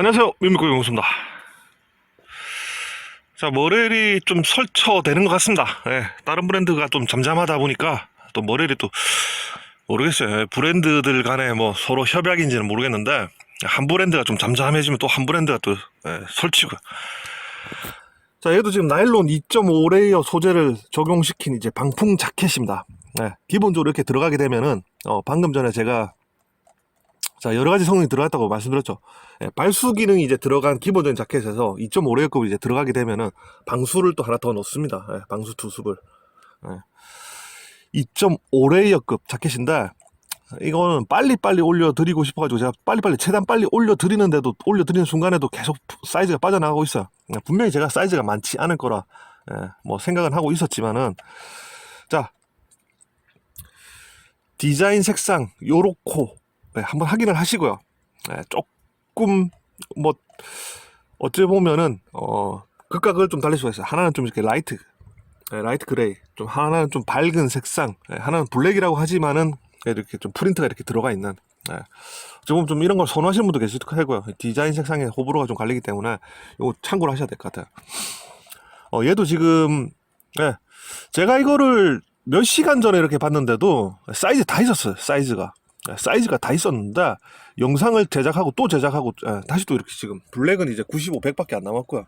안녕하세요. 민미고 용수입니다. 자, 머렐이 좀 설쳐되는 것 같습니다. 예, 다른 브랜드가 좀 잠잠하다 보니까 또 머렐이 또 모르겠어요. 예, 브랜드들 간에 뭐 서로 협약인지는 모르겠는데 한 브랜드가 좀 잠잠해지면 또 한 브랜드가 또 예, 설치고. 자, 얘도 지금 나일론 2.5 레이어 소재를 적용시킨 이제 방풍 자켓입니다. 예, 기본적으로 이렇게 들어가게 되면은 어, 방금 전에 제가 자 여러 가지 성능이 들어갔다고 말씀드렸죠. 예, 발수 기능이 이제 들어간 기본적인 자켓에서 2.5레이어급이 이제 들어가게 되면은 방수를 또 하나 더 넣습니다. 예, 방수 투습을. 예. 2.5레이어급 자켓인데 이거는 빨리빨리 올려드리고 싶어가지고 제가 빨리빨리 최대한 빨리 올려드리는데도 올려드리는 순간에도 계속 사이즈가 빠져나가고 있어요. 예, 분명히 제가 사이즈가 많지 않을 거라 예, 뭐 생각은 하고 있었지만은 자 디자인 색상 요렇고 네, 한번 확인을 하시고요. 네, 조금 뭐 어찌 보면은 어 극각을 좀 달릴 수가 있어요. 하나는 좀 이렇게 라이트, 네, 라이트 그레이, 좀 하나는 좀 밝은 색상, 네, 하나는 블랙이라고 하지만은 이렇게 좀 프린트가 이렇게 들어가 있는. 네. 조금 좀 이런 걸 선호하시는 분도 계실 거고요. 디자인 색상에 호불호가 좀 갈리기 때문에 이거 참고를 하셔야 될 것 같아요. 어 얘도 지금 네, 제가 이거를 몇 시간 전에 이렇게 봤는데도 사이즈 다 있었어요. 사이즈가. 예, 사이즈가 다 있었는데 영상을 제작하고 또 제작하고 예, 다시 또 이렇게 지금 블랙은 이제 95, 100밖에 안 남았고요.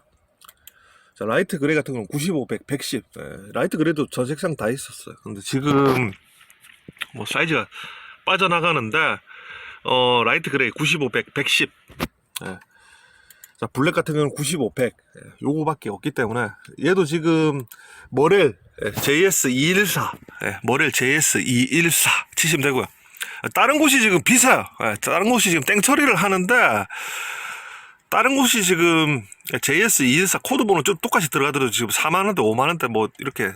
자 라이트 그레이 같은 경우는 95, 100, 110. 예, 라이트 그레이도 전 색상 다 있었어요. 근데 지금 뭐 사이즈가 빠져나가는데 어 라이트 그레이 95, 100, 110. 예. 자 블랙 같은 경우는 95, 100. 예, 요거밖에 없기 때문에 얘도 지금 머렐 예, JS214 예, 머렐 JS214 치시면 되고요. 다른 곳이 지금 비싸요. 예, 다른 곳이 지금 땡처리를 하는데 다른 곳이 지금 JS214 코드 번호 좀 똑같이 들어가더라도 지금 4만 원대, 5만 원대 뭐 이렇게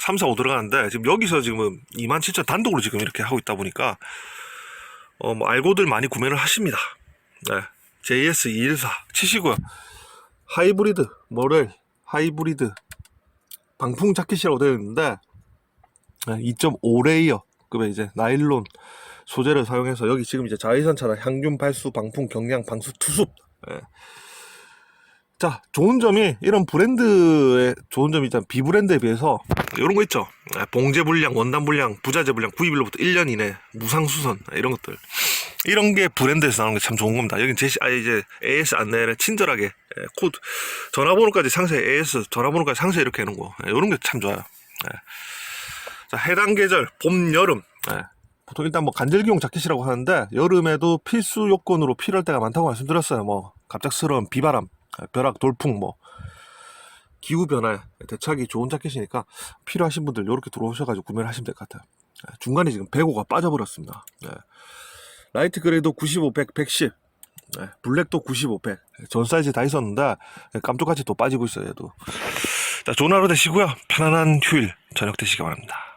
3, 4, 5 들어가는데 지금 여기서 지금 2만 7천 단독으로 지금 이렇게 하고 있다 보니까 어 뭐 알고들 많이 구매를 하십니다. 네. JS214 치시고요. 하이브리드 모렐 하이브리드 방풍 자켓이라고 되어 있는데 2.5레이어 급의 이제 나일론 소재를 사용해서 여기 지금 이제 자외선 차단 향균 발수 방풍 경량 방수 투습 예. 자 좋은 점이 이런 브랜드의 좋은 점이 일단 비브랜드에 비해서 이런 거 있죠. 예, 봉제 불량 원단 불량 부자재 불량 구입일로부터 1년 이내 무상 수선 예, 이런 것들. 이런 게 브랜드에서 나오는 게 참 좋은 겁니다. 여긴 제시 아 이제 AS 안내를 친절하게 예, 코드 전화번호까지 상세 AS 전화번호까지 상세 이렇게 해놓은 거. 예, 이런 게 참 좋아요. 예. 자, 해당 계절 봄, 여름. 예. 보통 일단 뭐 간절기용 자켓이라고 하는데 여름에도 필수 요건으로 필요할 때가 많다고 말씀드렸어요. 뭐 갑작스러운 비바람, 예, 벼락, 돌풍, 뭐 기후 변화에 대처하기 좋은 자켓이니까 필요하신 분들 이렇게 들어오셔가지고 구매를 하시면 될 것 같아요. 예, 중간에 지금 105가 빠져버렸습니다. 예. 라이트 그레이도 95, 100, 110. 예, 블랙도 95, 100. 예, 전 사이즈 다 있었는데 예, 깜짝같이 또 빠지고 있어요. 얘도. 자, 좋은 하루 되시고요. 편안한 휴일 저녁 되시기 바랍니다.